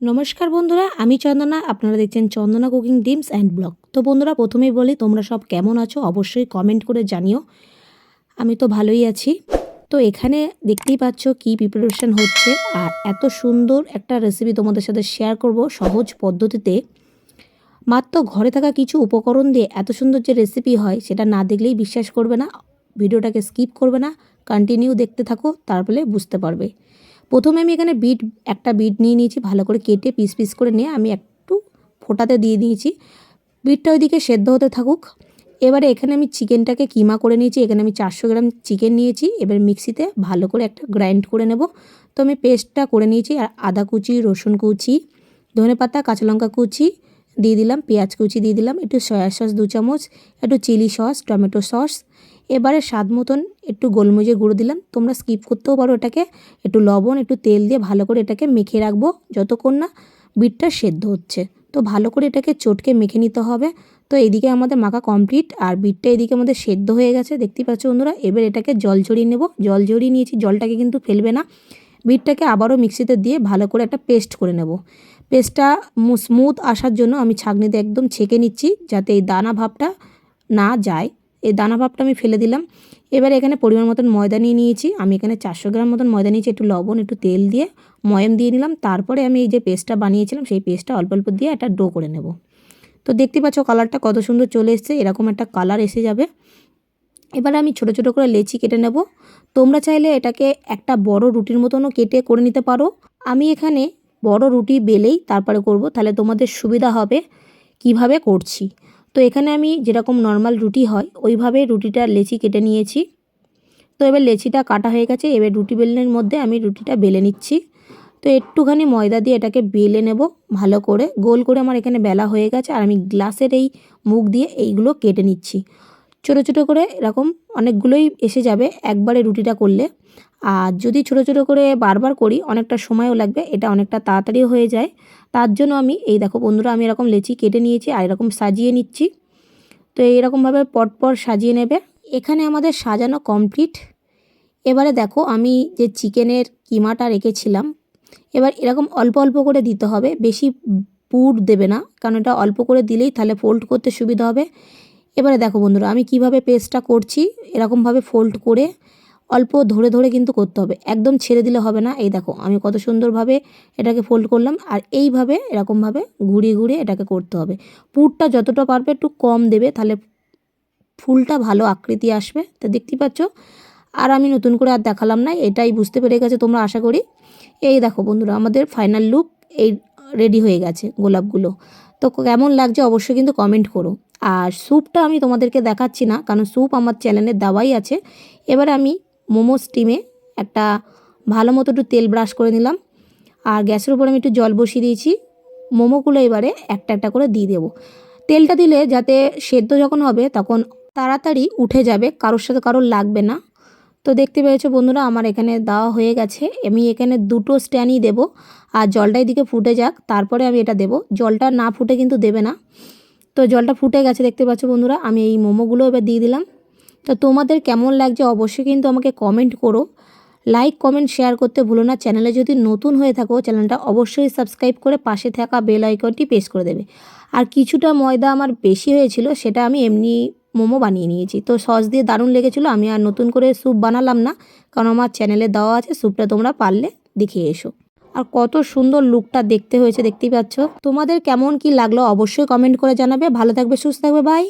নমস্কার বন্ধুরা, আমি চন্দনা। আপনারা দেখছেন Chandana cooking dreams and vlog. তো বন্ধুরা, প্রথমেই বলি, তোমরা সব কেমন আছো? অবশ্যই কমেন্ট করে জানিও। আমি তো ভালোই আছি। তো এখানে দেখতেই পাচ্ছ কি প্রিপারেশন হচ্ছে। আর এত সুন্দর একটা রেসিপি তোমাদের সাথে শেয়ার করব সহজ পদ্ধতিতে। মাত্র ঘরে থাকা কিছু উপকরণ দিয়ে এত সুন্দর যে রেসিপি হয়, সেটা না দেখলেই বিশ্বাস করবে না। ভিডিওটাকে স্কিপ করবে না। কন্টিনিউ দেখতে থাকো, তারপরে বুঝতে পারবে। প্রথমে আমি এখানে বিট একটা বিট নিয়ে নিয়েছি, ভালো করে কেটে পিস পিস করে নিয়ে আমি একটু ফোটাতে দিয়ে দিয়েছি। বিটটা ওইদিকে সেদ্ধ হতে থাকুক। এবারে এখানে আমি চিকেনটাকে কিমা করে নিয়েছি। এখানে আমি চারশো গ্রাম চিকেন নিয়েছি। এবার মিক্সিতে ভালো করে একটা গ্রাইন্ড করে নেব। তো আমি পেস্টটা করে নিয়েছি। আর আদা কুচি, রসুন কুচি, ধনে পাতা, কাঁচা লঙ্কা কুচি দিয়ে দিলাম, পেঁয়াজ কুচি দিয়ে দিলাম, একটু সয়া সস দু চামচ, একটু চিলি সস টমেটো সস এবারে স্বাদ মতন একটু গোলমরিচের গুঁড়ো দিলাম। তোমরা স্কিপ করতেও পারো এটাকে। একটু লবণ, একটু তেল দিয়ে ভালো করে এটাকে মেখে রাখব। যতক্ষণ না বিটটা সেদ্ধ হচ্ছে। তো ভালো করে এটাকে চটকে মেখে নিতে হবে। তো এদিকে আমাদের মাখা কমপ্লিট আর বিটটা এদিকে আমাদের সেদ্ধ হয়ে গেছে। দেখতেই পাচ্ছ বন্ধুরা, এবার এটাকে জল ঝরিয়ে নেব। জল ঝরিয়ে নিয়েছি, জলটাকে কিন্তু ফেলবে না। বিটটাকে আবারও মিক্সিতে দিয়ে ভালো করে একটা পেস্ট করে নেব। পেস্টটা স্মুথ আসার জন্য আমি ছাঁকনিতে একদম ছেঁকে নিচ্ছি যাতে এই দানা ভাবটা না যায়। এই দানা ভাবটা আমি ফেলে দিলাম। এবারে এখানে পরিমাণ মতন ময়দা নিয়ে নিয়েছি। আমি এখানে চারশো গ্রাম মতন ময়দা নিয়েছি, একটু লবণ, একটু তেল দিয়ে ময়াম দিয়ে নিলাম। তারপরে আমি এই যে পেস্টটা বানিয়েছিলাম, সেই পেস্টটা অল্প অল্প দিয়ে একটা ডো করে নেব। তো দেখতে পাচ্ছ কালারটা কত সুন্দর চলে এসছে, এরকম একটা কালার এসে যাবে। এবারে আমি ছোট ছোট করে লেচি কেটে নেব। তোমরা চাইলে এটাকে একটা বড় রুটির মতনও কেটে করে নিতে পারো। আমি এখানে বড় রুটি বেলেই তারপরে করব। তাহলে তোমাদের সুবিধা হবে কীভাবে করছি। তো এখানে আমি যেরকম নর্মাল রুটি হয়, ওইভাবে রুটিটা লেচি কেটে নিয়েছি। তো এবার লেচিটা কাটা হয়ে গেছে, এবার রুটি বেলনের মধ্যে আমি রুটিটা বেলে নিচ্ছি। তো একটুখানি ময়দা দিয়ে এটাকে বেলে নেব ভালো করে। গোল করে আমার এখানে বেলা হয়ে গেছে আর আমি গ্লাসের এই মুখ দিয়ে এইগুলো কেটে নিচ্ছি। ছোটো ছোটো করে এরকম অনেকগুলোই এসে যাবে একবারে রুটিটা করলে। আর যদি ছোটো ছোটো করে বারবার করি, অনেকটা সময়ও লাগবে, এটা অনেকটা তাড়াতাড়িও হয়ে যায়। তার জন্য আমি, এই দেখো বন্ধুরা, আমি এরকম লেচি কেটে নিয়েছি আর এরকম সাজিয়ে নিচ্ছি। তো এইরকমভাবে পরপর সাজিয়ে নেবে। এখানে আমাদের সাজানো কমপ্লিট এবারে দেখো, আমি যে চিকেনের কিমাটা রেখেছিলাম, এবার এরকম অল্প অল্প করে দিতে হবে, বেশি পুর দেবে না, কারণ এটা অল্প করে দিলেই তাহলে ফোল্ড করতে সুবিধা হবে। এবারে দেখো বন্ধুরা, আমি কীভাবে পেস্টটা করছি, এরকমভাবে ফোল্ড করে অল্প ধরে ধরে কিন্তু করতে হবে। একদম ছেড়ে দিলে হবে না। এই দেখো, আমি কত সুন্দরভাবে এটাকে ফোল্ড করলাম আর এইভাবে, এরকমভাবে ঘুরিয়ে ঘুরিয়ে এটাকে করতে হবে। পুরটা যতটা পারবে একটু কম দেবে, তাহলে ফুলটা ভালো আকৃতি আসবে। তা দেখতেই পাচ্ছ? আর আমি নতুন করে আর দেখালাম না, এটাই বুঝতে পেরে গেছে তোমরা, আশা করি। এই দেখো বন্ধুরা, আমাদের ফাইনাল লুক এই রেডি হয়ে গেছে গোলাপগুলো। তো কেমন লাগছে অবশ্যই কিন্তু কমেন্ট করো। আর স্যুপটা আমি তোমাদেরকে দেখাচ্ছি না, কারণ স্যুপ আমার চ্যানেলে দেওয়াই আছে। এবার আমি মোমো স্টিমে একটা ভালো মতো একটু তেল ব্রাশ করে নিলাম। আর গ্যাসের উপর আমি একটু জল বসিয়ে দিয়েছি। মোমোগুলো এবারে একটা একটা করে দিয়ে দেবো। তেলটা দিলে যাতে সেদ্ধ যখন হবে তখন তাড়াতাড়ি উঠে যাবে, কারোর সাথে কারোর লাগবে না। তো দেখতে পেয়েছ বন্ধুরা, আমার এখানে দেওয়া হয়ে গেছে। আমি এখানে দুটো স্ট্যান্ডই দেবো। আর জলটা এদিকে ফুটে যাক, তারপরে আমি এটা দেবো। জলটা না ফুটে কিন্তু দেবে না। তো জলটা ফুটে গেছে দেখতে পাচ্ছ বন্ধুরা, আমি এই মোমোগুলো এবার দিয়ে দিলাম। তো তোমাদের কেমন লাগছে অবশ্যই কিন্তু আমাকে কমেন্ট করো। লাইক কমেন্ট শেয়ার করতে ভুলো না। চ্যানেলে যদি নতুন হয়ে থাকো চ্যানেলটা অবশ্যই সাবস্ক্রাইব করে পাশে থাকা বেল আইকনটি প্রেস করে দেবে। আর কিছুটা ময়দা আমার বেশি হয়েছিল, সেটা আমি এমনি মোমো বানিয়ে নিয়েছি। তো সস দিয়ে দারুণ লেগেছিলো, আমি আর নতুন করে স্যুপ বানালাম না। কারণ আমার চ্যানেলে দেওয়া আছে স্যুপটা তোমরা পারলে দেখে এসো। আর কত সুন্দর লুকটা দেখতে হয়েছে, দেখতেই পাচ্ছ। তোমাদের কেমন কি লাগল অবশ্যই কমেন্ট করে জানাবে। ভালো থাকবে, সুস্থ থাকবে বাই